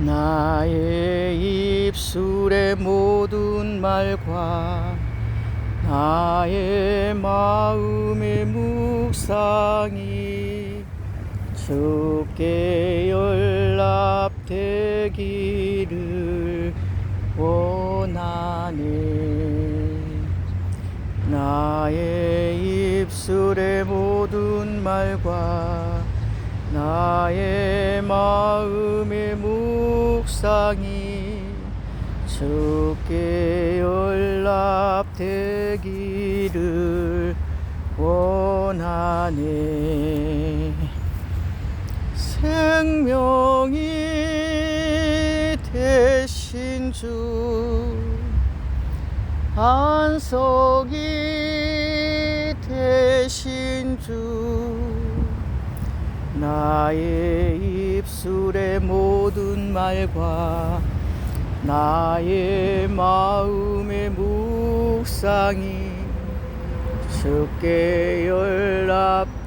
나의 입술의 모든 말과 나의 마음의 묵상이 주께 연락되기를 원하네. 나의 입술의 모든 말과 나의 마음의 묵상이 주께 연락되기를 원하네. 생명이 되신 주 안석이 되신 주 나의 입술의 모 든 말과 나의 마음의 묵상이 주께 연락되기를